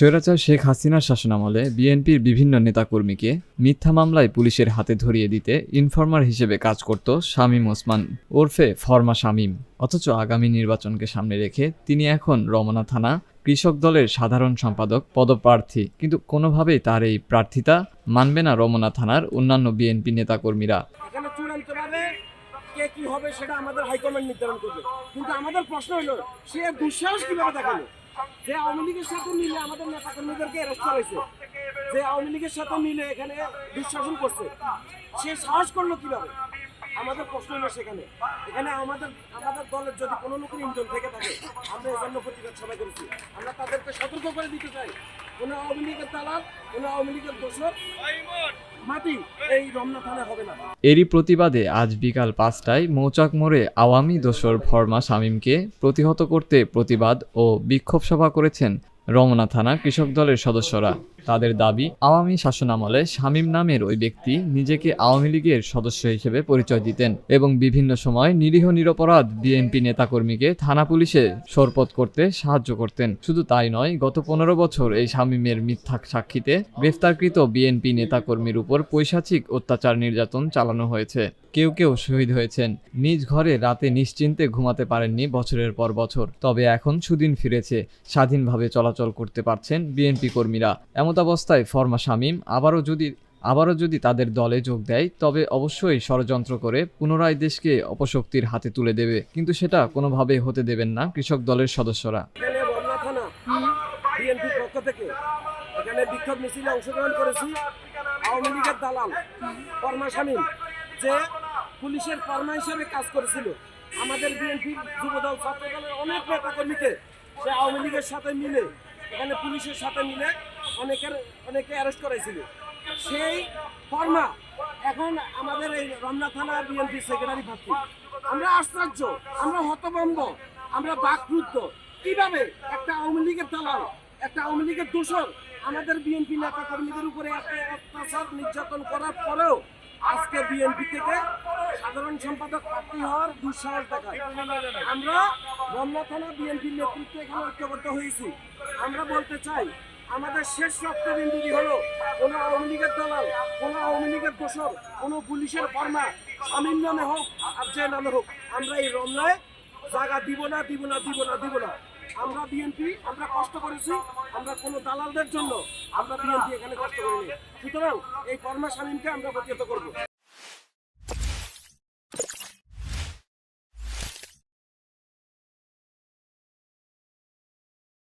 স্বৈরাচার শেখ হাসিনার শাসনামলে বিএনপির বিভিন্ন নেতাকর্মীকে মিথ্যা মামলায় পুলিশের হাতে ধরিয়ে দিতে ইনফরমার হিসেবে কাজ করত শামীম ওসমান ওরফে ফরমা শামীম। অথচ আগামী নির্বাচনকে সামনে রেখে তিনি এখন রমনা থানা কৃষক দলের সাধারণ সম্পাদক, পদপ্রার্থী। কিন্তু কোনোভাবেই তার এই প্রার্থিতা মানবে না রমনা থানার অন্যান্য বিএনপি নেতাকর্মীরা। কে হবে সেটা আমাদের হাইকমান্ড নির্ধারণ করবে। কিন্তু আমাদের প্রশ্ন হলো, সে দুঃসাহস কীভাবে দেখাল? যে আওয়ামী লীগের সাথে মিলে আমাদের নেতা কর্মীদেরকে অ্যারেস্ট করেছে যে আওয়ামী লীগের সাথে মিলে এখানে দুঃশাসন করছে, সে সাহস করল কীভাবে? আমাদের প্রশ্ন হলো সেখানে। এখানে আমাদের আমাদের দলের যদি কোনো লোকের ইন্ধন থেকে থাকে, আমরা এজন্য প্রতিবাদ সবাই করেছি। আমরা তাদেরকে সতর্ক করে দিতে চাই। কোনো আওয়ামী লীগের তালাক কোনো আওয়ামী লীগের দোষর। মাটি এই রমনা থানা হবে না। এরই প্রতিবাদে আজ বিকাল পাঁচটায় মৌচাক মোড়ে আওয়ামী দোসর ফরমা শামীমকে প্রতিহত করতে প্রতিবাদ ও বিক্ষোভ সভা করেছেন রমনা থানা কৃষক দলের সদস্যরা। তাদের দাবি, আওয়ামী শাসনামলে শামীম নামের ওই ব্যক্তি নিজেকে আওয়ামী লীগের সদস্য হিসেবে পরিচয় দিতেন এবং বিভিন্ন সময় নিরীহ নিরপরাধ বিএনপি নেতাকর্মীকে থানা পুলিশে সরপত করতে সাহায্য করতেন। শুধু তাই নয়, গত পনেরো বছর এই শামীমের মিথ্যা সাক্ষীতে গ্রেফতারকৃত বিএনপি নেতাকর্মীর উপর পৈশাচিক অত্যাচার নির্যাতন চালানো হয়েছে। কেউ কেউ শহীদ হয়েছেন। নিজ ঘরে রাতে নিশ্চিন্তে ঘুমাতে পারেননি বছরের পর বছর। তবে এখন সুদিন ফিরেছে। স্বাধীনভাবে চলাচল করতে পারছেন বিএনপি কর্মীরা। এমতাবস্থায় ফরমা শামীম, আবারও যদি আবারও যদি তাদের দলে যোগ দেয়, তবে অবশ্যই ষড়যন্ত্র করে পুনরায় দেশকে অপশক্তির হাতে তুলে দেবে। কিন্তু সেটা কোনোভাবেই হতে দেবেন না কৃষক দলের সদস্যরা। যে পুলিশের ফরমা হিসেবে কাজ করেছিল। আমাদের বিএনপির যুবদল ছাত্রদলের অনেক নেতা কর্মীকে সে আওয়ামী লীগের সাথে মিলে এখানে পুলিশের সাথে মিলে অনেকের, অনেকে অ্যারেস্ট করাইছিল। সেই ফরমা এখন আমাদের এই রমনা থানা বিএনপি সেক্রেটারি প্রার্থী। আমরা আশ্চর্য, আমরা হতভম্ব, আমরা বাকরুদ্ধ। কীভাবে একটা আওয়ামী লীগের দালাল, একটা আওয়ামী লীগের দোষর আমাদের বিএনপি নেতা কর্মীদের উপরে অত্যাচার নির্যাতন করার পরেও আজকে বিএনপি থেকে সাধারণ সম্পাদক প্রার্থী হওয়ার দুঃসাহস দেখায়। আমরা রমনা থানা বিএনপির নেতৃত্বে এখানে ঐক্যবদ্ধ হয়েছি। আমরা বলতে চাই, আমাদের শেষ রক্তবিন্দুটি হলো কোনো আওয়ামী লীগের দালাল, কোনো আওয়ামী লীগের দোষর, কোনো পুলিশের ফর্মা স্বামীর নামে হোক আর যে নামে হোক, আমরা এই রমনায় জায়গা দিব না দিব না দিব না দিব না। আমরা বিএনপি, আমরা কষ্ট করেছি, আমরা কোনো দালালদের জন্য আমরা বিএনপি এখানে কষ্ট করিনি। সুতরাং এই কর্মা স্বামীকে আমরা প্রতিহত করব।